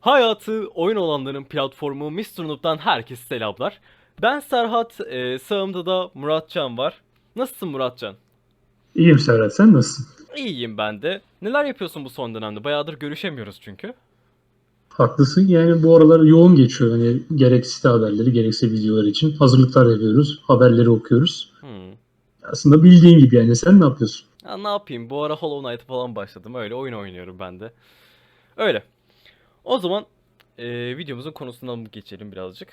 Hayatı oyun olanların platformu Mr. Noob'dan herkese selamlar. Ben Serhat, e, sağımda da Muratcan var. Nasılsın Muratcan? İyiyim Serhat, sen nasılsın? İyiyim ben de. Neler yapıyorsun bu son dönemde? Bayağıdır görüşemiyoruz çünkü. Haklısın. Yani bu aralar yoğun geçiyor. Hani gerek site haberleri gerekse videolar için hazırlıklar yapıyoruz. Haberleri okuyoruz. Hmm. Aslında bildiğin gibi yani. Sen ne yapıyorsun? Ya ne yapayım? Bu ara Hollow Knight falan başladım. Öyle oyun oynuyorum ben de. Öyle. O zaman e, videomuzun konusundan geçelim birazcık.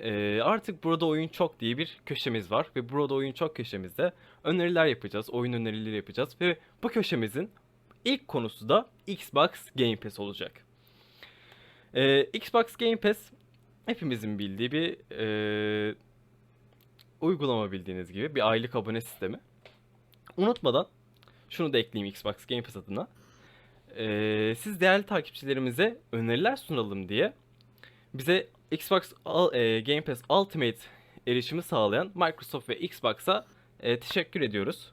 E, artık burada oyun çok diye bir köşemiz var ve burada oyun çok köşemizde öneriler yapacağız, oyun önerileri yapacağız ve bu köşemizin ilk konusu da Xbox Game Pass olacak. E, Xbox Game Pass hepimizin bildiği bir e, uygulama bildiğiniz gibi bir aylık abone sistemi. Unutmadan şunu da ekleyeyim Xbox Game Pass adına. Ee, siz değerli takipçilerimize öneriler sunalım diye bize Xbox e, Game Pass Ultimate erişimi sağlayan Microsoft ve Xbox'a e, teşekkür ediyoruz.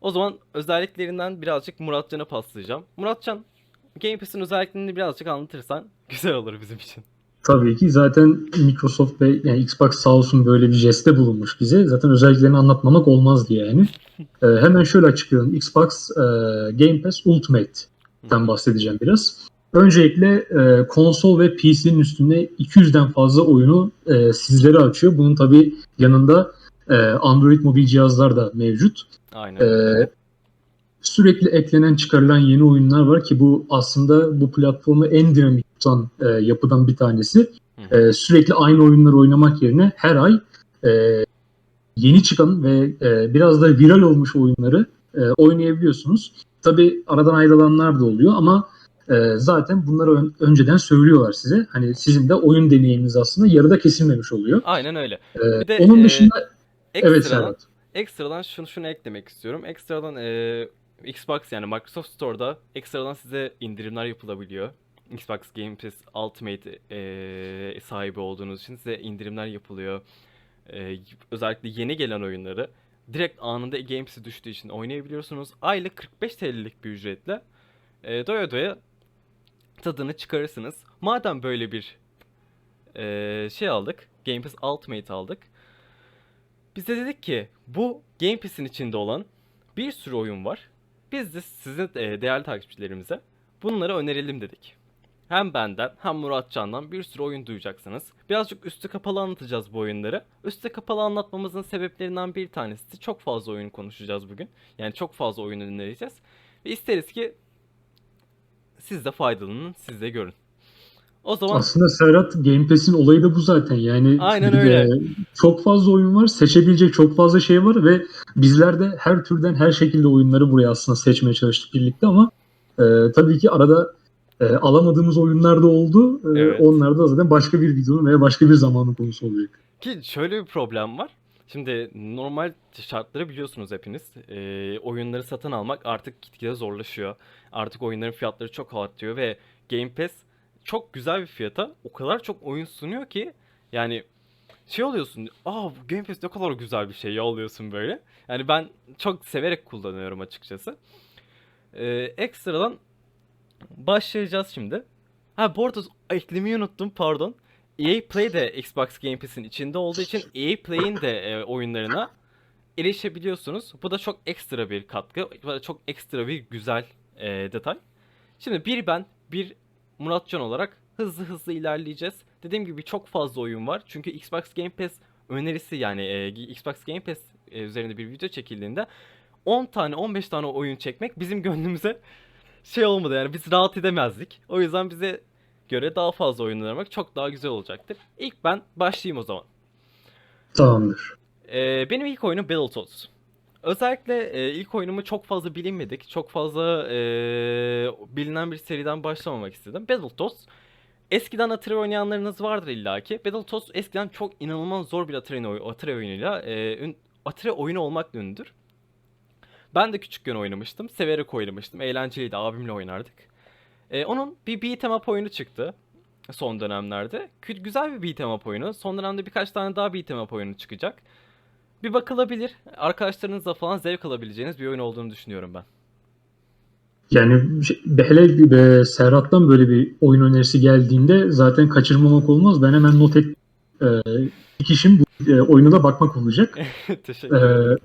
O zaman özelliklerinden birazcık Muratcan'a paslayacağım. Muratcan, Game Pass'in özelliklerini birazcık anlatırsan güzel olur bizim için. Tabii ki zaten Microsoft ve yani Xbox sağ olsun böyle bir jeste bulunmuş bize. Zaten özelliklerini anlatmamak olmazdı yani. Ee, hemen şöyle açıklayalım. Xbox e, Game Pass Ultimate'den bahsedeceğim biraz. Öncelikle e, konsol ve PC'nin üstünde 200'den fazla oyunu e, sizlere açıyor. Bunun tabii yanında e, Android mobil cihazlar da mevcut. Aynen. Ee, sürekli eklenen çıkarılan yeni oyunlar var ki bu aslında bu platformu en dinamik tutan e, yapıdan bir tanesi. Ee, sürekli aynı oyunları oynamak yerine her ay e, yeni çıkan ve e, biraz da viral olmuş oyunları e, oynayabiliyorsunuz. Tabi aradan ayrılanlar da oluyor ama e, zaten bunları ön- önceden söylüyorlar size. Hani sizin de oyun deneyiminiz aslında yarıda kesilmemiş oluyor. Aynen öyle. Ee, Bir de, onun e, dışında evet Ekstradan, Serhat. ekstradan şunu şunu eklemek istiyorum. Ekstradan eee, Xbox yani Microsoft Store'da ekstradan size indirimler yapılabiliyor. Xbox Game Pass Ultimate eee, sahibi olduğunuz için size indirimler yapılıyor. Eee, özellikle yeni gelen oyunları direkt anında Game Pass'e düştüğü için oynayabiliyorsunuz. Aylık 45 TL'lik bir ücretle eee, doya doya tadını çıkarırsınız. Madem böyle bir eee, şey aldık, Game Pass Ultimate aldık. Biz de dedik ki bu Game Pass'in içinde olan bir sürü oyun var. Biz de sizin e, değerli takipçilerimize bunları önerelim dedik. Hem benden hem Muratcan'dan bir sürü oyun duyacaksınız. Birazcık üstü kapalı anlatacağız bu oyunları. Üstü kapalı anlatmamızın sebeplerinden bir tanesi de çok fazla oyun konuşacağız bugün. Yani çok fazla oyun önereceğiz. Ve isteriz ki siz de faydalanın, siz de görün. O zaman Aslında Serhat Game Pass'in olayı da bu zaten. Yani Aynen öyle. çok fazla oyun var. Seçebilecek çok fazla şey var ve bizler de her türden her şekilde oyunları buraya aslında seçmeye çalıştık birlikte ama e, tabii ki arada e, alamadığımız oyunlar da oldu. E, Evet. Onlar da zaten başka bir videonun veya başka bir zamanın konusu olacak. Ki şöyle bir problem var. Şimdi normal şartları biliyorsunuz hepiniz. Ee, oyunları satın almak artık gitgide zorlaşıyor. Artık oyunların fiyatları çok artıyor ve Game Pass çok güzel bir fiyata o kadar çok oyun sunuyor ki yani şey oluyorsun. Aa bu Game Pass ne kadar güzel bir şey ya oluyorsun böyle. Yani ben çok severek kullanıyorum açıkçası. Ee, ekstradan başlayacağız şimdi. Ha bu arada eklemeyi unuttum pardon. EA Play de Xbox Game Pass'in içinde olduğu için EA Play'in de e, oyunlarına erişebiliyorsunuz. Bu da çok ekstra bir katkı. Çok ekstra bir güzel e, detay. Şimdi bir ben, bir Muratcan olarak hızlı hızlı ilerleyeceğiz. Dediğim gibi çok fazla oyun var. Çünkü Xbox Game Pass önerisi yani e, Xbox Game Pass e, üzerinde bir video çekildiğinde 10 tane 15 tane oyun çekmek bizim gönlümüze şey olmadı yani biz rahat edemezdik. O yüzden bize göre daha fazla oyun oynamak çok daha güzel olacaktır. İlk ben başlayayım o zaman. Tamamdır. Ee, benim ilk oyunum Battletoads. Özellikle e, ilk oyunumu çok fazla bilinmedik, çok fazla e, bilinen bir seriden başlamamak istedim. Battletoads, eskiden Atari oynayanlarınız vardır illaki. Battletoads eskiden çok inanılmaz zor bir Atari, oy- Atari oyunuyla, e, ün- Atari oyunu olmakla ünlüdür. Ben de küçükken oynamıştım, severek oynamıştım, eğlenceliydi, abimle oynardık. E, onun bir beat'em up oyunu çıktı son dönemlerde. Güzel bir beat'em up oyunu. Son dönemde birkaç tane daha beat'em up oyunu çıkacak. Bir bakılabilir. Arkadaşlarınızla falan zevk alabileceğiniz bir oyun olduğunu düşünüyorum ben. Yani şey- hele bir de Serhat'tan böyle bir oyun önerisi geldiğinde zaten kaçırmamak olmaz. Ben hemen not et e, ilk işim bu e, oyuna da bakmak olacak. Teşekkür Ee, ederim.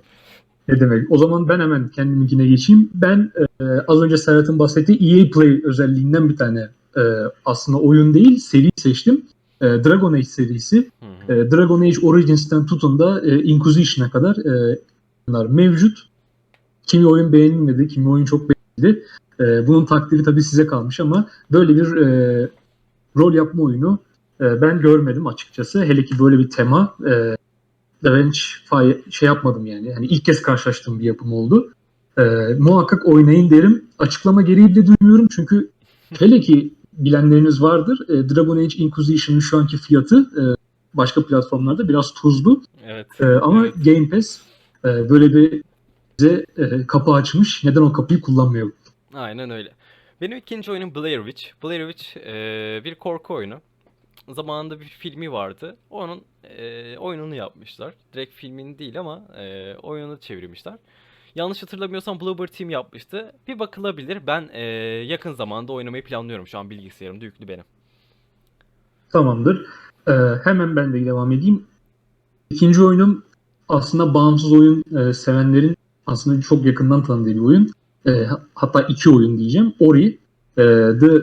Ne demek? O zaman ben hemen kendiminkine geçeyim. Ben e, az önce Serhat'ın bahsettiği EA Play özelliğinden bir tane e, aslında oyun değil seri seçtim. E, Dragon Age serisi. Hı hı. E, Dragon Age Origins'ten tutun da e, Inquisition'a kadar e, bunlar mevcut. Kimi oyun beğenilmedi, kimi oyun çok beğenildi. E, bunun takdiri tabii size kalmış ama böyle bir e, rol yapma oyunu e, ben görmedim açıkçası. Hele ki böyle bir tema. E, ben hiç şey yapmadım yani. Hani ilk kez karşılaştığım bir yapım oldu. E, muhakkak oynayın derim. Açıklama gereği bile duymuyorum çünkü hele ki bilenleriniz vardır. E, Dragon Age Inquisition'ın şu anki fiyatı e, başka platformlarda biraz tuzlu. Evet. E, ama evet. Game Pass e, böyle bir bize e, kapı açmış. Neden o kapıyı kullanmayalım? Aynen öyle. Benim ikinci oyunum Blair Witch. Blair Witch eee, bir korku oyunu. Zamanında bir filmi vardı. Onun eee, oyununu yapmışlar. Direkt filmini değil ama eee, oyununu çevirmişler. Yanlış hatırlamıyorsam Bloober Team yapmıştı. Bir bakılabilir. Ben eee, yakın zamanda oynamayı planlıyorum. Şu an bilgisayarımda yüklü benim. Tamamdır. E, hemen ben de devam edeyim. İkinci oyunum aslında bağımsız oyun e, sevenlerin aslında çok yakından tanıdığı bir oyun. E, hatta iki oyun diyeceğim. Ori, e, The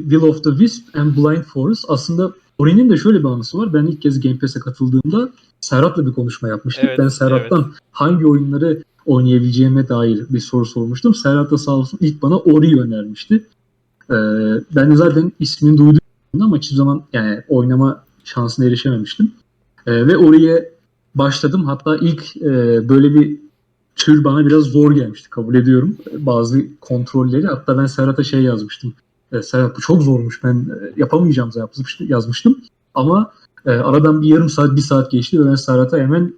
Will of the Wisp and Blind Forest. Aslında Ori'nin de şöyle bir anısı var. Ben ilk kez Game Pass'e katıldığımda Serhat'la bir konuşma yapmıştık. Evet, ben Serhat'tan hangi oyunları oynayabileceğime dair bir soru sormuştum. Serhat da sağ olsun ilk bana Ori'yi önermişti. E, ben de zaten ismini duydum ama hiçbir zaman yani oynama şansına erişememiştim. E, ve Ori'ye başladım. Hatta ilk e, böyle bir tür bana biraz zor gelmişti. Kabul ediyorum. E, Bazı kontrolleri. Hatta ben Serhat'a şey yazmıştım. E, Serhat bu çok zormuş. Ben e, yapamayacağım yazmıştım. Ama aradan bir yarım saat, bir saat geçti ve ben Serhat'a hemen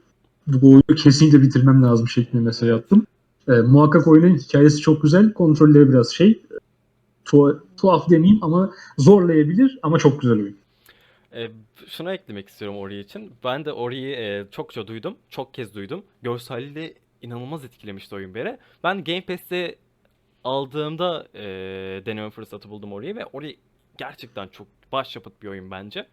bu oyunu kesinlikle bitirmem lazım şeklinde mesaj attım. E, muhakkak oyunun hikayesi çok güzel. Kontrolleri biraz şey e, tu- tuhaf demeyeyim ama zorlayabilir ama çok güzel oyun. E, şuna eklemek istiyorum Ori için. Ben de Ori'yi e, çokça duydum. Çok kez duydum. Görseliyle inanılmaz etkilemişti oyun beni. Ben Game Pass'te aldığımda e, deneme fırsatı buldum Ori'yi ve Ori gerçekten çok başyapıt bir oyun bence.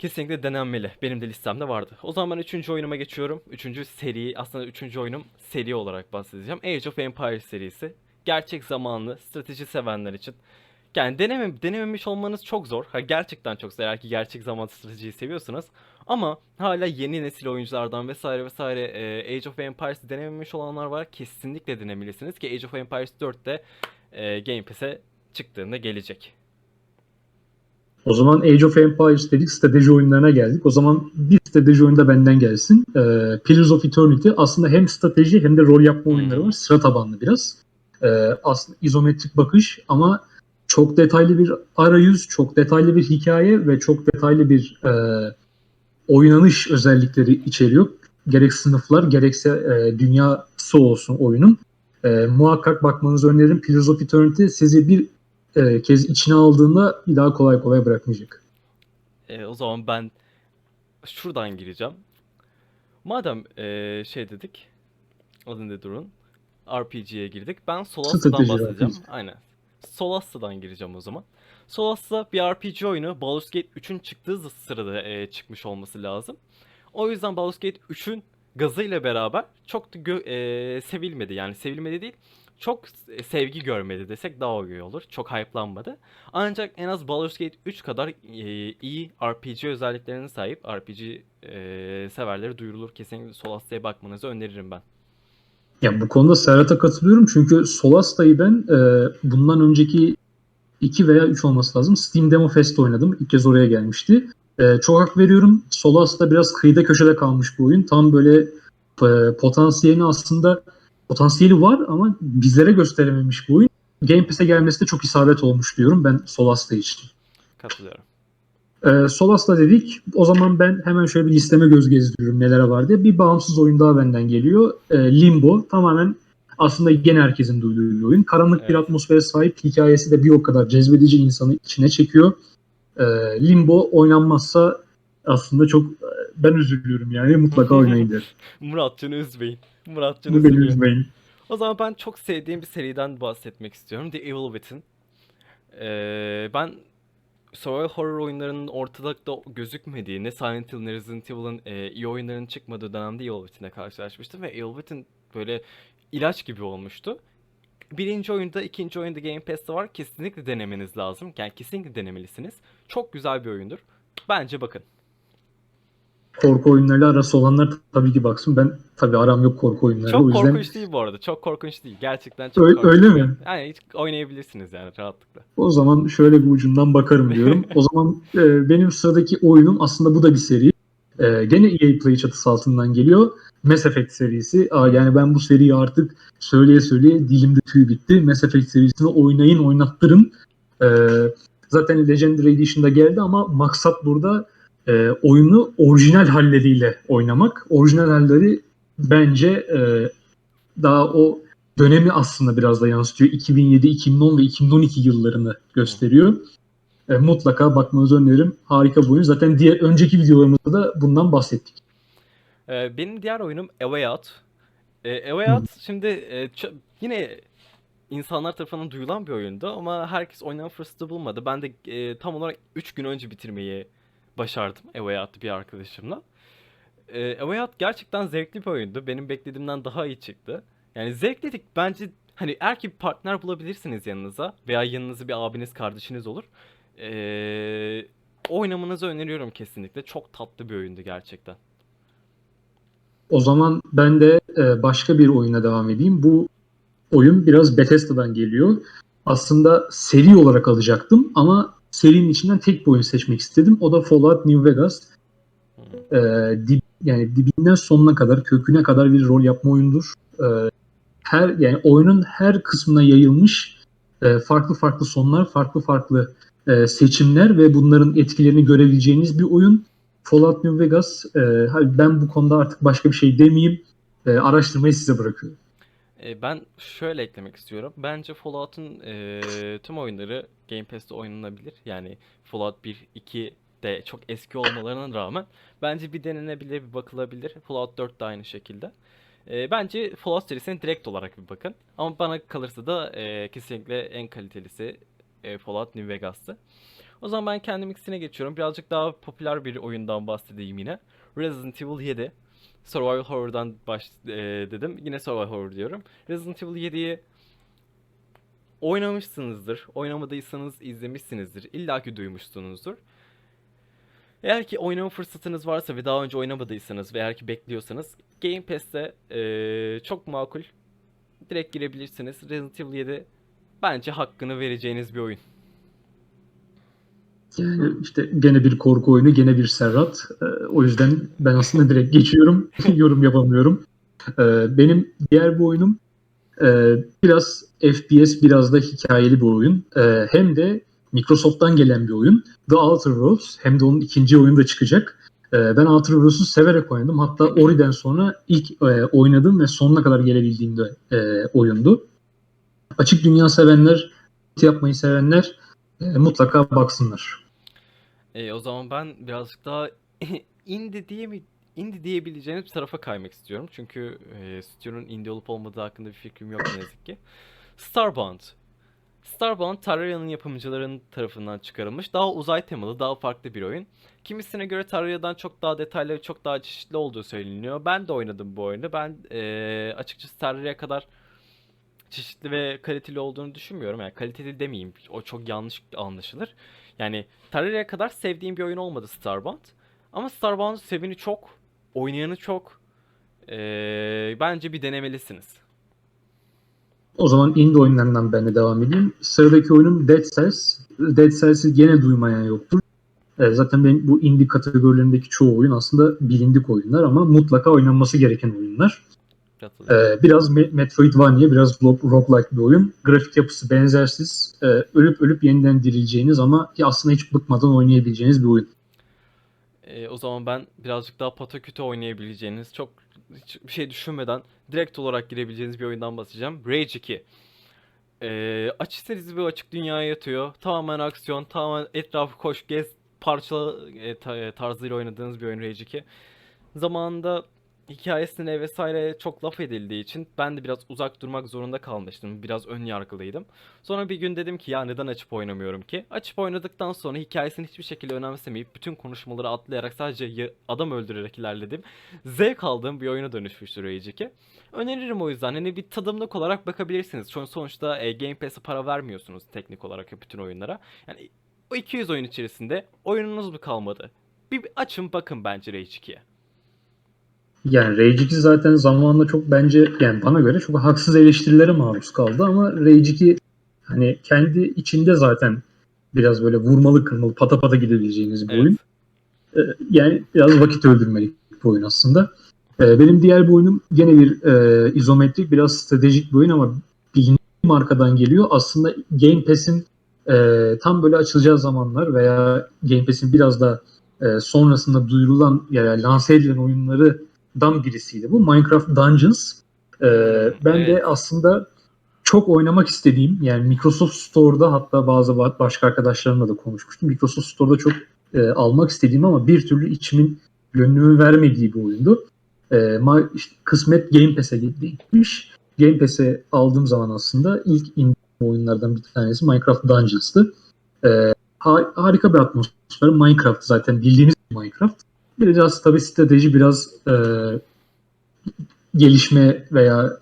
Kesinlikle denenmeli. Benim de listemde vardı. O zaman ben üçüncü oyunuma geçiyorum. Üçüncü seri, aslında üçüncü oyunum seri olarak bahsedeceğim. Age of Empires serisi. Gerçek zamanlı, strateji sevenler için. Yani deneme, denememiş olmanız çok zor. Ha, gerçekten çok zor eğer ki gerçek zaman stratejiyi seviyorsanız. Ama hala yeni nesil oyunculardan vesaire vesaire e, Age of Empires'ı denememiş olanlar var. Kesinlikle denemelisiniz ki Age of Empires 4 de e, Game Pass'e çıktığında gelecek. O zaman Age of Empires dedik, strateji oyunlarına geldik. O zaman bir strateji oyunu da benden gelsin. Ee, Pillars of Eternity aslında hem strateji hem de rol yapma oyunları var. Sıra tabanlı biraz. Ee, aslında izometrik bakış ama çok detaylı bir arayüz, çok detaylı bir hikaye ve çok detaylı bir e, oynanış özellikleri içeriyor. Gerek sınıflar gerekse e, dünyası olsun oyunun. E, muhakkak bakmanızı öneririm. Pillars of Eternity sizi bir e, kez içine aldığında bir daha kolay kolay bırakmayacak. E, o zaman ben şuradan gireceğim. Madem e, şey dedik, adını durun. RPG'ye girdik. Ben Strateji bahsedeceğim. RPG. Aynen. Solace'dan gireceğim o zaman. Solace bir RPG oyunu. Baldur's Gate 3'ün çıktığı sırada e, çıkmış olması lazım. O yüzden Baldur's Gate 3'ün gazıyla beraber çok da gö- e, sevilmedi. Yani sevilmedi değil. Çok sevgi görmedi desek daha iyi olur. Çok hype'lanmadı. Ancak en az Baldur's Gate 3 kadar e, iyi RPG özelliklerine sahip RPG e, severleri duyurulur. Kesinlikle Solace'ya bakmanızı öneririm ben. Ya bu konuda Serhat'a katılıyorum çünkü Solasta'yı ben e, bundan önceki 2 veya 3 olması lazım. Steam Demo Fest oynadım. İlk kez oraya gelmişti. E, çok hak veriyorum. Solasta biraz kıyıda köşede kalmış bu oyun. Tam böyle e, potansiyelini aslında potansiyeli var ama bizlere gösterememiş bu oyun. Game Pass'e gelmesi de çok isabet olmuş diyorum ben Solasta için. Katılıyorum. Ee, Solas'la dedik. O zaman ben hemen şöyle bir listeme göz gezdiriyorum nelere var diye. Bir bağımsız oyun daha benden geliyor. Ee, Limbo. Tamamen aslında gene herkesin duyduğu bir oyun. Karanlık bir Evet. atmosfere sahip. Hikayesi de bir o kadar cezbedici insanı içine çekiyor. Ee, Limbo oynanmazsa aslında çok ben üzülüyorum yani. Mutlaka oynayın derim. Muratcan'ı üzmeyin. Üzmeyin. üzmeyin. O zaman ben çok sevdiğim bir seriden bahsetmek istiyorum. The Evil Within. Ee, ben survival horror oyunlarının ortalıkta gözükmediği, ne Silent Hill Resident Evil'ın e, iyi oyunların çıkmadığı dönemde Evil Within'le karşılaşmıştım ve Evil Within böyle ilaç gibi olmuştu. Birinci oyunda, ikinci oyunda Game Pass'te var. Kesinlikle denemeniz lazım. Yani kesinlikle denemelisiniz. Çok güzel bir oyundur. Bence bakın. Korku oyunlarıyla arası olanlar tabii ki baksın. Ben tabii aram yok korku oyunlarıyla. Çok o yüzden korkunç değil bu arada. Çok korkunç değil. Gerçekten çok Öyle- korkunç öyle mi? Yani hiç oynayabilirsiniz yani rahatlıkla. o zaman şöyle bir ucundan bakarım diyorum. o zaman e, benim sıradaki oyunum aslında bu da bir seri. E, gene EA Play çatısı altından geliyor. Mass Effect serisi. Aa, yani ben bu seriyi artık söyleye söyleye dilimde tüy bitti. Mass Effect serisini oynayın oynattırın. E, zaten Legendary Edition'da geldi ama maksat burada e, oyunu orijinal halleriyle oynamak. Orijinal halleri bence e, daha o dönemi aslında biraz da yansıtıyor. 2007, 2010 ve 2012 yıllarını gösteriyor. E, mutlaka bakmanızı öneririm. Harika bir oyun. Zaten diğer önceki videolarımızda da bundan bahsettik. Ee, benim diğer oyunum A Way Out. Ee, A Way Out şimdi e, yine insanlar tarafından duyulan bir oyundu ama herkes oynama fırsatı bulmadı. Ben de e, tam olarak 3 gün önce bitirmeyi başardım A Way Out'u bir arkadaşımla. Ee, A Way Out gerçekten zevkli bir oyundu. Benim beklediğimden daha iyi çıktı. Yani zevkledik. Bence hani bir partner bulabilirsiniz yanınıza veya yanınızda bir abiniz kardeşiniz olur. Ee, oynamanızı öneriyorum kesinlikle. Çok tatlı bir oyundu gerçekten. O zaman ben de e, başka bir oyuna devam edeyim. Bu oyun biraz Bethesda'dan geliyor. Aslında seri olarak alacaktım ama serinin içinden tek bir oyun seçmek istedim. O da Fallout New Vegas. Hı. e, dip, yani dibinden sonuna kadar köküne kadar bir rol yapma oyundur. E, her yani oyunun her kısmına yayılmış e, farklı farklı sonlar, farklı farklı e, seçimler ve bunların etkilerini görebileceğiniz bir oyun. Fallout New Vegas. E, ben bu konuda artık başka bir şey demeyeyim. E, araştırmayı size bırakıyorum. E, Ben şöyle eklemek istiyorum. Bence Fallout'un e, tüm oyunları Game Pass'te oynanabilir. Yani Fallout 1, 2 de çok eski olmalarına rağmen bence bir denenebilir, bir bakılabilir. Fallout 4 de aynı şekilde. E, bence Fallout serisine direkt olarak bir bakın. Ama bana kalırsa da e, kesinlikle en kalitelisi e, Fallout New Vegas'tı. O zaman ben kendim ikisine geçiyorum. Birazcık daha popüler bir oyundan bahsedeyim yine. Resident Evil 7. Survival Horror'dan baş e, dedim. Yine Survival Horror diyorum. Resident Evil 7'yi oynamışsınızdır. Oynamadıysanız izlemişsinizdir. İlla ki duymuşsunuzdur. Eğer ki oynama fırsatınız varsa ve daha önce oynamadıysanız ve eğer ki bekliyorsanız Game Pass'te e, çok makul. Direkt girebilirsiniz. Resident Evil 7 bence hakkını vereceğiniz bir oyun. Yani işte gene bir korku oyunu, gene bir Serhat. E, o yüzden ben aslında direkt geçiyorum. Yorum yapamıyorum. E, benim diğer bir oyunum e, biraz FPS, biraz da hikayeli bir oyun. E, hem de Microsoft'tan gelen bir oyun. The Outer Worlds. Hem de onun ikinci oyunu da çıkacak. Ben Outer Worlds'u severek oynadım. Hatta Ori'den sonra ilk e, oynadığım ve sonuna kadar gelebildiğim de e, oyundu. Açık dünya sevenler, yapmayı sevenler e, mutlaka baksınlar. E, o zaman ben birazcık daha indie diye mi indie diyebileceğiniz bir tarafa kaymak istiyorum. Çünkü e, stüdyonun indie olup olmadığı hakkında bir fikrim yok ne yazık ki. Starbound. Starbound Terraria'nın yapımcıların tarafından çıkarılmış. Daha uzay temalı, daha farklı bir oyun. Kimisine göre Terraria'dan çok daha detaylı ve çok daha çeşitli olduğu söyleniyor. Ben de oynadım bu oyunu. Ben e, açıkçası Terraria kadar çeşitli ve kaliteli olduğunu düşünmüyorum. Yani kaliteli demeyeyim. O çok yanlış anlaşılır. Yani Terraria'ya kadar sevdiğim bir oyun olmadı Starbound. Ama Starbound'un seveni çok, oynayanı çok. Ee, bence bir denemelisiniz. O zaman indie oyunlarından ben de devam edeyim. Sıradaki oyunum Dead Cells. Dead Cells'i gene duymayan yoktur. E, zaten benim bu indie kategorilerindeki çoğu oyun aslında bilindik oyunlar ama mutlaka oynanması gereken oyunlar. Katılıyorum. E, biraz Me- Metroidvania, biraz rogue- roguelike bir oyun. Grafik yapısı benzersiz. E, ölüp ölüp yeniden dirileceğiniz ama ki aslında hiç bıkmadan oynayabileceğiniz bir oyun. Ee, o zaman ben birazcık daha pataküte oynayabileceğiniz, çok hiç bir şey düşünmeden direkt olarak girebileceğiniz bir oyundan bahsedeceğim. Rage 2. Ee, açık serisi bir açık dünyaya yatıyor. Tamamen aksiyon, tamamen etrafı koş, gez, parçala e, e, tarzıyla oynadığınız bir oyun Rage 2. Zamanında hikayesine vesaire çok laf edildiği için ben de biraz uzak durmak zorunda kalmıştım. Biraz ön yargılıydım. Sonra bir gün dedim ki ya neden açıp oynamıyorum ki? Açıp oynadıktan sonra hikayesini hiçbir şekilde önemsemeyip bütün konuşmaları atlayarak sadece adam öldürerek ilerledim. Zevk aldığım bir oyuna dönüşmüştür Rage 2. Öneririm o yüzden. Hani bir tadımlık olarak bakabilirsiniz. Çünkü sonuçta e, Game Pass'e para vermiyorsunuz teknik olarak bütün oyunlara. Yani o 200 oyun içerisinde oyununuz mu kalmadı? Bir açın bakın bence Rage 2'ye. Yani Rage 2 zaten zamanında çok bence yani bana göre çok haksız eleştirilere maruz kaldı ama Rage 2 hani kendi içinde zaten biraz böyle vurmalı kırmalı pata pata gidebileceğiniz bir Evet. oyun. Ee, yani biraz vakit öldürmelik bir oyun aslında. Ee, benim diğer bir oyunum gene bir e, izometrik biraz stratejik bir oyun ama bilindik markadan geliyor. Aslında Game Pass'in e, tam böyle açılacağı zamanlar veya Game Pass'in biraz da e, sonrasında duyurulan ya lanse edilen oyunlardan birisiydi bu. Minecraft Dungeons. Ee, ben de Evet. aslında çok oynamak istediğim yani Microsoft Store'da hatta bazı ba- başka arkadaşlarımla da konuşmuştum. Microsoft Store'da çok e, almak istediğim ama bir türlü içimin gönlümü vermediği bir oyundu. E, ma- işte kısmet Game Pass'e gitmiş. Game Pass'e aldığım zaman aslında ilk indiğim oyunlardan bir tanesi Minecraft Dungeons'tı. E, ha- harika bir atmosfer. Minecraft zaten bildiğiniz Minecraft. Biraz tabii strateji biraz e, gelişme veya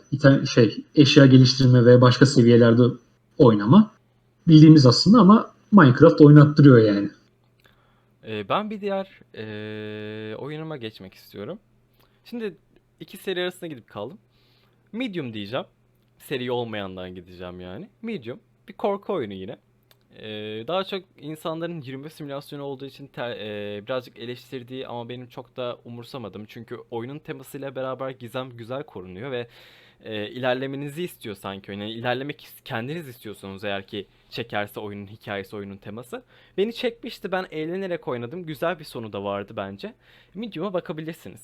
şey eşya geliştirme ve başka seviyelerde oynama bildiğimiz aslında ama Minecraft oynattırıyor yani. Ee, ben bir diğer ee, oyunuma geçmek istiyorum. Şimdi iki seri arasında gidip kaldım. Medium diyeceğim. Seri olmayandan gideceğim yani. Medium. Bir korku oyunu yine. Ee, daha çok insanların yürüme simülasyonu olduğu için te- ee, birazcık eleştirdiği ama benim çok da umursamadım. Çünkü oyunun temasıyla beraber gizem güzel korunuyor ve ee, ilerlemenizi istiyor sanki. Yani ilerlemek kendiniz istiyorsunuz eğer ki çekerse oyunun hikayesi, oyunun teması. Beni çekmişti. Ben eğlenerek oynadım. Güzel bir sonu da vardı bence. Medium'a bakabilirsiniz.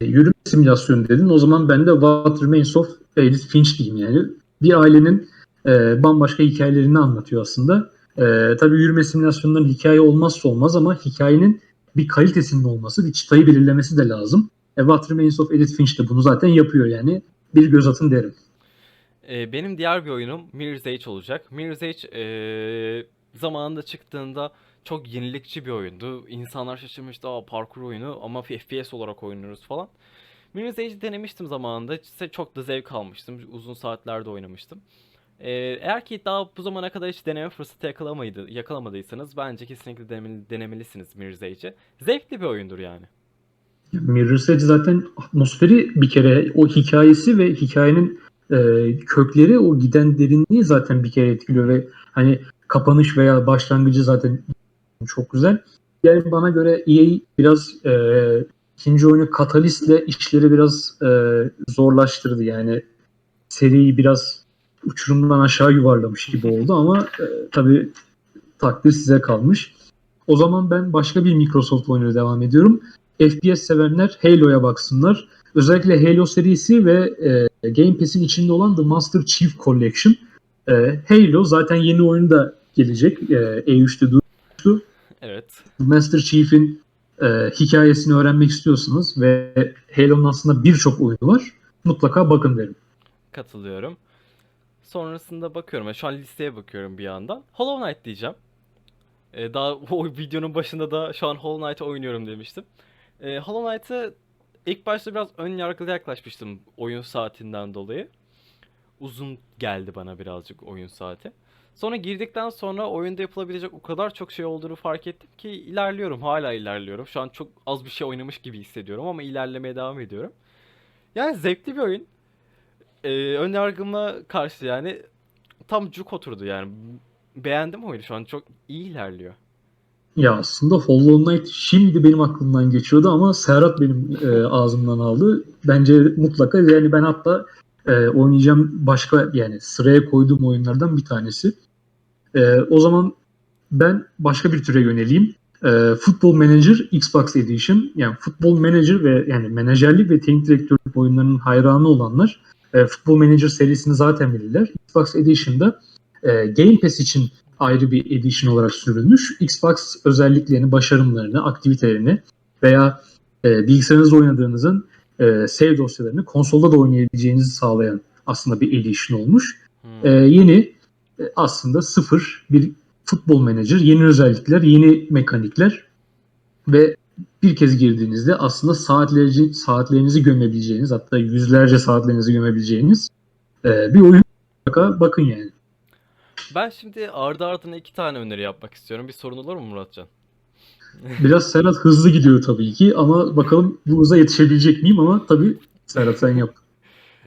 E, Yürüme simülasyonu dedin. O zaman ben de What Remains of Edith Finch diyeyim yani. Bir ailenin e, bambaşka hikayelerini anlatıyor aslında. E, tabii yürüme simülasyonlarının hikaye olmazsa olmaz ama hikayenin bir kalitesinin olması, bir çıtayı belirlemesi de lazım. E, What Remains of Edith Finch de bunu zaten yapıyor yani. Bir göz atın derim. Ee, benim diğer bir oyunum Mirror's Edge olacak. Mirror's Edge ee, zamanında çıktığında çok yenilikçi bir oyundu. İnsanlar şaşırmıştı. Aa parkur oyunu ama FPS olarak oynuyoruz falan. Mirror's Edge denemiştim zamanında. Çok da zevk almıştım. Uzun saatlerde oynamıştım. Ee, eğer ki daha bu zamana kadar hiç deneme fırsatı yakalamaydı, yakalamadıysanız bence kesinlikle denemeli- denemelisiniz Mirror's Edge'i. Zevkli bir oyundur yani. Mirror's Edge zaten atmosferi bir kere o hikayesi ve hikayenin e, kökleri o giden derinliği zaten bir kere etkiliyor ve hani kapanış veya başlangıcı zaten çok güzel. Yani bana göre EA biraz e, ikinci oyunu Catalyst'le işleri biraz e, zorlaştırdı. Yani seriyi biraz uçurumdan aşağı yuvarlamış gibi oldu ama e, tabii takdir size kalmış. O zaman ben başka bir Microsoft oyunuyla devam ediyorum. FPS sevenler Halo'ya baksınlar. Özellikle Halo serisi ve e, Game Pass'in içinde olan The Master Chief Collection. E, Halo zaten yeni oyunu da gelecek. E, E3'te duyurmuştu. Evet. Master Chief'in e, hikayesini öğrenmek istiyorsanız ve Halo'nun aslında birçok oyunu var. Mutlaka bakın derim. Katılıyorum. Sonrasında bakıyorum. Yani Şu an listeye bakıyorum bir yandan. Hollow Knight diyeceğim. Ee, daha o videonun başında da şu an Hollow Knight'ı oynuyorum demiştim. Ee, Hollow Knight'ı ilk başta biraz ön yargılı yaklaşmıştım oyun saatinden dolayı. Uzun geldi bana birazcık oyun saati. Sonra girdikten sonra oyunda yapılabilecek o kadar çok şey olduğunu fark ettim ki ilerliyorum. Hala ilerliyorum. Şu an çok az bir şey oynamış gibi hissediyorum ama ilerlemeye devam ediyorum. Yani zevkli bir oyun. Ee, ön yargıma karşı yani tam cuk oturdu yani. Beğendim oyunu şu an çok iyi ilerliyor. Ya aslında Hollow Knight şimdi benim aklımdan geçiyordu ama Serhat benim e, ağzımdan aldı. Bence mutlaka yani ben hatta e, oynayacağım başka yani sıraya koyduğum oyunlardan bir tanesi. E, o zaman ben başka bir türe yöneleyim. E, Football Manager Xbox Edition yani Football Manager ve yani menajerlik ve teknik direktörlük oyunlarının hayranı olanlar e, Football Manager serisini zaten bilirler. Xbox Edition'da e, Game Pass için ayrı bir edition olarak sürülmüş. Xbox özelliklerini, başarımlarını, aktivitelerini veya e, bilgisayarınızda oynadığınızın e, save dosyalarını konsolda da oynayabileceğinizi sağlayan aslında bir edition olmuş. Hmm. E, yeni e, aslında sıfır bir futbol menajer, yeni özellikler, yeni mekanikler ve bir kez girdiğinizde aslında saatlerce saatlerinizi gömebileceğiniz hatta yüzlerce saatlerinizi gömebileceğiniz e, bir oyun bakın yani. Ben şimdi ardı ardına iki tane öneri yapmak istiyorum. Bir sorun olur mu Muratcan? Biraz Serhat hızlı gidiyor tabii ki ama bakalım bu hıza yetişebilecek miyim ama tabii Serhat sen yap.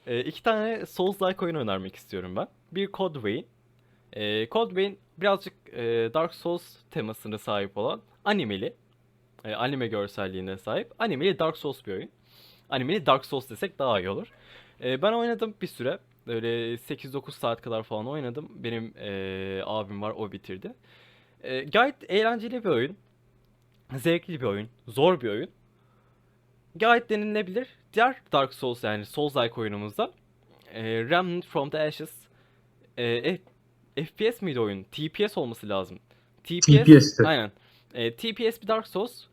E, iki tane Souls-like oyun önermek istiyorum ben. Bir Code Vein. E, Code Vein birazcık e, Dark Souls temasına sahip olan animeli. E, anime görselliğine sahip. Animeli Dark Souls bir oyun. Animeli Dark Souls desek daha iyi olur. E, ben oynadım bir süre. Öyle 8-9 saat kadar falan oynadım. Benim e, abim var o bitirdi. E, gayet eğlenceli bir oyun. Zevkli bir oyun. Zor bir oyun. Gayet denilebilir. Diğer Dark Souls yani Souls-like oyunumuzda e, Remnant from the Ashes e, F- FPS miydi oyun? TPS olması lazım. TPS, TPS'ti. Aynen. E, TPS bir Dark Souls.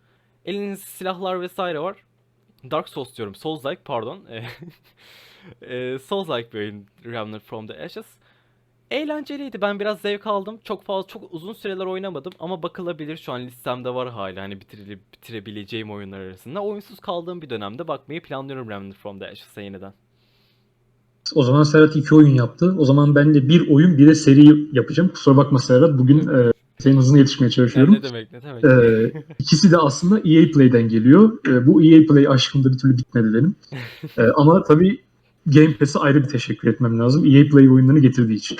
Elinizde silahlar vesaire var. Dark Souls diyorum. Souls-like pardon. Souls-like bir oyun Remnant from the Ashes. Eğlenceliydi. Ben biraz zevk aldım. Çok fazla çok uzun süreler oynamadım ama bakılabilir. Şu an listemde var hala hani bitirili, bitirebileceğim oyunlar arasında. Oyunsuz kaldığım bir dönemde bakmayı planlıyorum Remnant from the Ashes'a yeniden. O zaman Serhat iki oyun yaptı. O zaman ben de bir oyun bir de seri yapacağım. Kusura bakma Serhat. Bugün e, senin hızına yetişmeye Yani çalışıyorum. ne demek ne demek. E, ikisi de aslında EA Play'den geliyor. E, bu EA Play aşkımda bir türlü bitmedi benim. E, ama tabii Game Pass'e ayrı bir teşekkür etmem lazım. EA Play oyunlarını getirdiği için.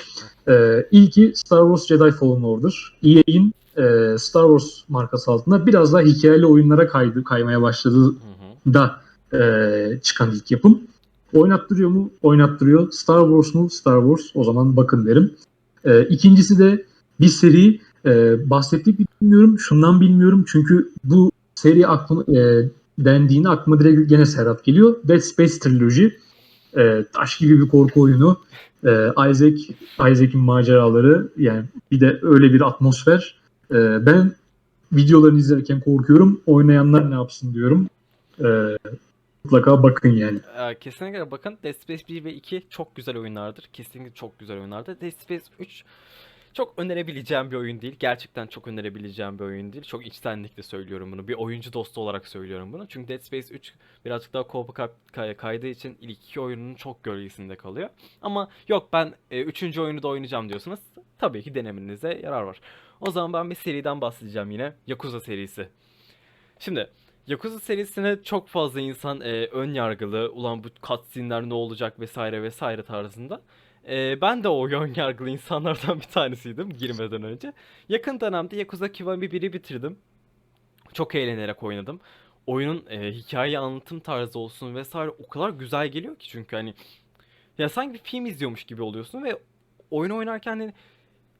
E, ilki Star Wars Jedi Fallen Order. EA'in e, Star Wars markası altında biraz daha hikayeli oyunlara kaydı, kaymaya başladığı da e, çıkan ilk yapım. Oynattırıyor mu? Oynattırıyor. Star Wars mu? Star Wars. O zaman bakın derim. E, ikincisi de bir seri e, bahsettik mi bilmiyorum. Şundan bilmiyorum. Çünkü bu seri aklıma e, dendiğinde aklıma direkt gene Serhat geliyor. Dead Space Trilogy. E, taş gibi bir korku oyunu. E, Isaac, Isaac'in maceraları. Yani bir de öyle bir atmosfer. E, ben videolarını izlerken korkuyorum. Oynayanlar ne yapsın diyorum. E, mutlaka bakın yani. Ee, kesinlikle bakın Dead Space 1 ve 2 çok güzel oyunlardır. Kesinlikle çok güzel oyunlardır. Dead Space 3 çok önerebileceğim bir oyun değil. Gerçekten çok önerebileceğim bir oyun değil. Çok içtenlikle söylüyorum bunu. Bir oyuncu dostu olarak söylüyorum bunu. Çünkü Dead Space 3 birazcık daha kay- kaydığı için ilk iki oyunun çok gölgesinde kalıyor. Ama yok ben e, üçüncü oyunu da oynayacağım diyorsanız tabii ki denemenize yarar var. O zaman ben bir seriden bahsedeceğim yine. Yakuza serisi. Şimdi Yakuza serisine çok fazla insan e, ön yargılı, ulan bu cutscene'ler ne olacak vesaire vesaire tarzında. E, ben de o ön yargılı insanlardan bir tanesiydim girmeden önce. Yakın dönemde Yakuza Kiwami 1'i bitirdim. Çok eğlenerek oynadım. Oyunun e, hikaye anlatım tarzı olsun vesaire o kadar güzel geliyor ki çünkü hani ya sanki bir film izliyormuş gibi oluyorsun ve oyun oynarken hani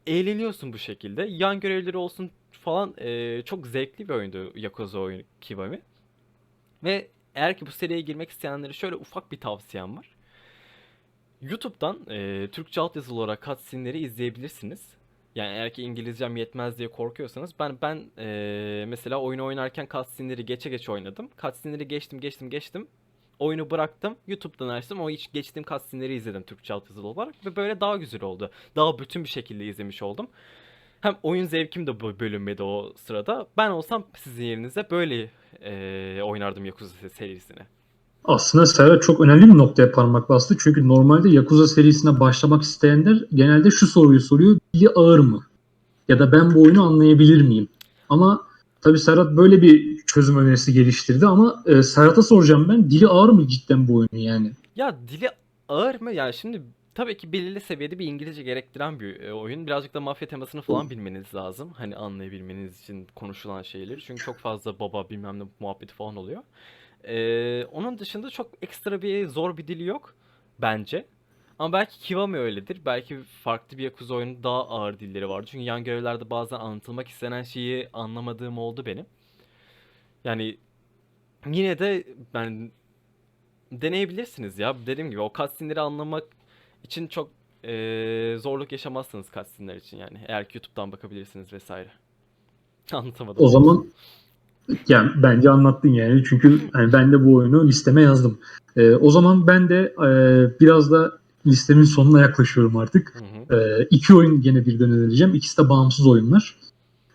eğleniyorsun bu şekilde. Yan görevleri olsun falan e, çok zevkli bir oyundu Yakuza oyunu Kiwami. Ve eğer ki bu seriye girmek isteyenlere şöyle ufak bir tavsiyem var. YouTube'dan e, Türkçe altyazılı olarak cutscene'leri izleyebilirsiniz. Yani eğer ki İngilizcem yetmez diye korkuyorsanız ben ben e, mesela oyunu oynarken cutscene'leri geçe geçe oynadım. Cutscene'leri geçtim geçtim geçtim. Oyunu bıraktım. YouTube'dan açtım. O hiç geçtiğim cutscene'leri izledim Türkçe altyazılı olarak ve böyle daha güzel oldu. Daha bütün bir şekilde izlemiş oldum. Hem oyun zevkim de bölünmedi o sırada. Ben olsam sizin yerinize böyle e, oynardım Yakuza serisini. Aslında Serhat çok önemli bir noktaya parmak bastı. Çünkü normalde Yakuza serisine başlamak isteyenler genelde şu soruyu soruyor. Dili ağır mı? Ya da ben bu oyunu anlayabilir miyim? Ama tabii Serhat böyle bir çözüm önerisi geliştirdi ama e, Serhat'a soracağım ben. Dili ağır mı cidden bu oyunu yani? Ya dili ağır mı? Yani şimdi tabii ki belirli seviyede bir İngilizce gerektiren bir e, oyun. Birazcık da mafya temasını falan bilmeniz lazım. Hani anlayabilmeniz için konuşulan şeyleri. Çünkü çok fazla baba bilmem ne muhabbeti falan oluyor. Ee, onun dışında çok ekstra bir zor bir dili yok bence. Ama belki Kiwami öyledir. Belki farklı bir Yakuza oyunu daha ağır dilleri vardı. Çünkü yan görevlerde bazen anlatılmak istenen şeyi anlamadığım oldu benim. Yani yine de ben deneyebilirsiniz ya. Dediğim gibi o cutscene'leri anlamak için çok eee, zorluk yaşamazsınız cutscene'ler için yani. Eğer ki YouTube'dan bakabilirsiniz vesaire. Anlatamadım. O zaman Yani bence anlattın yani. Çünkü hani ben de bu oyunu listeme yazdım. Ee, o zaman ben de e, biraz da listemin sonuna yaklaşıyorum artık. Hı hı. Ee, iki oyun gene birden önereceğim. İkisi de bağımsız oyunlar.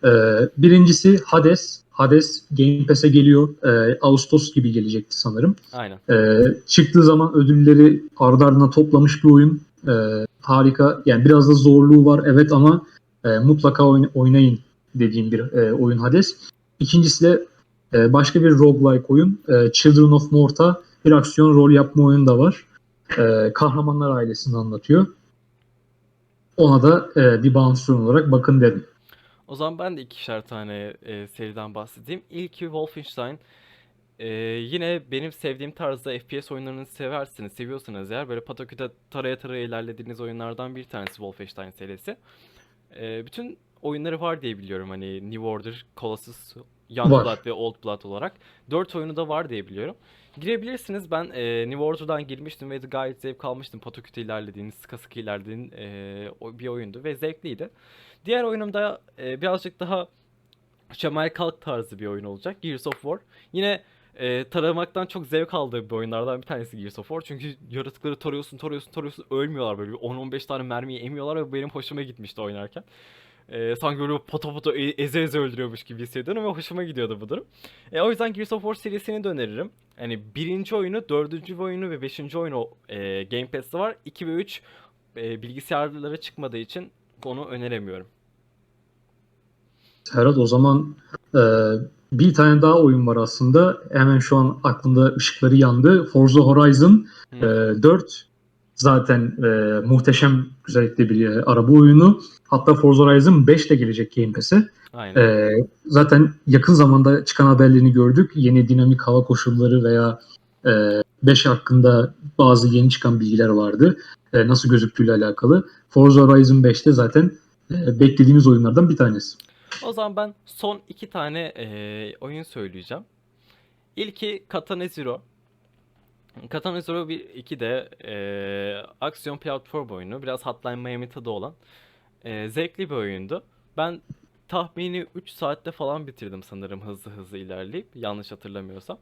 Ee, birincisi Hades. Hades Game Pass'e geliyor. Ee, Ağustos gibi gelecekti sanırım. Aynen. Ee, çıktığı zaman ödülleri ardı ardına toplamış bir oyun. Ee, harika. Yani biraz da zorluğu var evet ama e, mutlaka oyn- oynayın dediğim bir e, oyun Hades. İkincisi de e, başka bir roguelike oyun. E, Children of Morta bir aksiyon rol yapma oyunu da var. E, kahramanlar ailesini anlatıyor. Ona da e, bir bağımsız olarak bakın derim. O zaman ben de ikişer tane e, seriden bahsedeyim. İlki Wolfenstein. E, yine benim sevdiğim tarzda FPS oyunlarını seversiniz, seviyorsanız eğer böyle pataküte taraya taraya ilerlediğiniz oyunlardan bir tanesi Wolfenstein serisi. E, bütün oyunları var diye biliyorum hani New Order, Colossus, Young Var. Blood ve Old Blood olarak. 4 oyunu da var diye biliyorum. Girebilirsiniz. Ben e, New Order'dan girmiştim ve gayet zevk almıştım. Pataküte ilerlediğiniz, sıka sıka ilerlediğin e, bir oyundu ve zevkliydi. Diğer oyunumda e, birazcık daha Şemal Kalk tarzı bir oyun olacak. Gears of War. Yine e, taramaktan çok zevk aldığım bir oyunlardan bir tanesi Gears of War. Çünkü yaratıkları tarıyorsun, tarıyorsun, tarıyorsun. Ölmüyorlar böyle. bir 10-15 tane mermiyi emiyorlar ve benim hoşuma gitmişti oynarken. E, sanki böyle pata pata e- eze eze öldürüyormuş gibi hissediyorum ve hoşuma gidiyordu bu durum. E, o yüzden Gears of War serisini de öneririm. Hani birinci oyunu, dördüncü oyunu ve beşinci oyunu e, Game Pass'te var. 2 ve 3 e, bilgisayarlara çıkmadığı için onu öneremiyorum. Serhat o zaman e, bir tane daha oyun var aslında. Hemen şu an aklımda ışıkları yandı. Forza Horizon Hı. e, 4 zaten e, muhteşem güzellikte bir e, araba oyunu. Hatta Forza Horizon 5 de gelecek Game Pass'e. E, zaten yakın zamanda çıkan haberlerini gördük. Yeni dinamik hava koşulları veya e, 5 hakkında bazı yeni çıkan bilgiler vardı. E, nasıl gözüktüğüyle alakalı. Forza Horizon 5'te zaten e, beklediğimiz oyunlardan bir tanesi. O zaman ben son iki tane e, oyun söyleyeceğim. İlki Katana Zero. Katana Zero 1 2 de e, aksiyon platform oyunu. Biraz Hotline Miami tadı olan. E, zevkli bir oyundu. Ben tahmini 3 saatte falan bitirdim sanırım hızlı hızlı ilerleyip. Yanlış hatırlamıyorsam.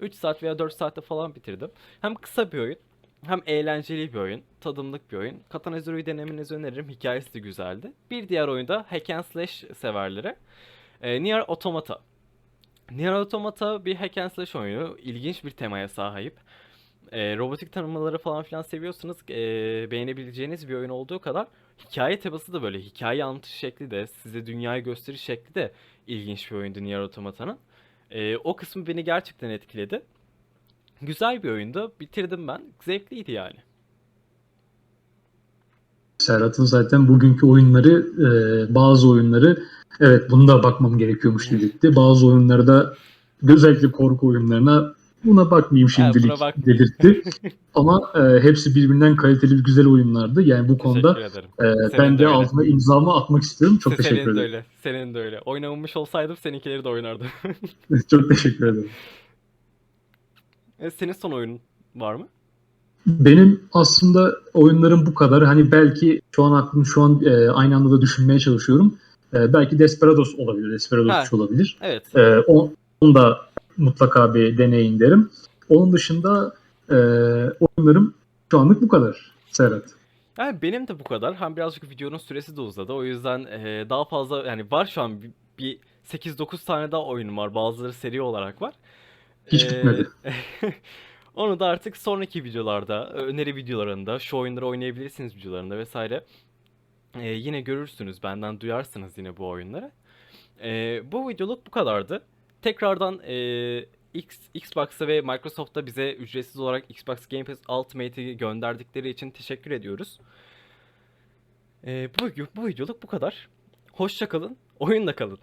3 saat veya 4 saatte falan bitirdim. Hem kısa bir oyun hem eğlenceli bir oyun, tadımlık bir oyun. Katana Zero'yu denemenizi öneririm. Hikayesi de güzeldi. Bir diğer oyunda Hack and Slash severlere. E, Nier Automata. Nier Automata bir Hack and Slash oyunu. İlginç bir temaya sahip. E, robotik tanımları falan filan seviyorsanız e, beğenebileceğiniz bir oyun olduğu kadar hikaye teması da böyle. Hikaye anlatış şekli de size dünyayı gösteriş şekli de ilginç bir oyundu Nier Automata'nın. E, o kısmı beni gerçekten etkiledi. Güzel bir oyundu. Bitirdim ben. Zevkliydi yani. Serhat'ın zaten bugünkü oyunları e, bazı oyunları evet bunu da bakmam gerekiyormuş dedirtti. Bazı oyunları da özellikle korku oyunlarına buna bakmayayım şimdilik buna bakmayayım. dedirtti. Ama e, hepsi birbirinden kaliteli güzel oyunlar Yani bu konuda ederim. e, Senin ben de de altına imzamı atmak istiyorum. Çok Se- teşekkür Senin de ederim. öyle. Senin de öyle. Oynamamış olsaydım seninkileri de oynardım. Çok teşekkür ederim. E, Senin son oyunun var mı? Benim aslında oyunlarım bu kadar. Hani belki şu an aklım şu an e, aynı anda da düşünmeye çalışıyorum. E, belki Desperados olabilir. Desperados Ha. 3 olabilir. Evet. E, o- onu da mutlaka bir deneyin derim. Onun dışında e, oyunlarım şu anlık bu kadar. Serhat. Yani benim de bu kadar. Hem birazcık videonun süresi de uzadı. O yüzden e, daha fazla yani var şu an bir, bir 8-9 tane daha oyunum var. Bazıları seri olarak var. Hiç E, bitmedi. onu da artık sonraki videolarda, öneri videolarında, şu oyunları oynayabilirsiniz videolarında vesaire. E, yine görürsünüz, benden duyarsınız yine bu oyunları. E, bu videoluk bu kadardı. Tekrardan e, X, Xbox'a ve Microsoft'a bize ücretsiz olarak Xbox Game Pass Ultimate'i gönderdikleri için teşekkür ediyoruz. E, bu, bu videoluk bu kadar. Hoşça kalın, oyunla kalın.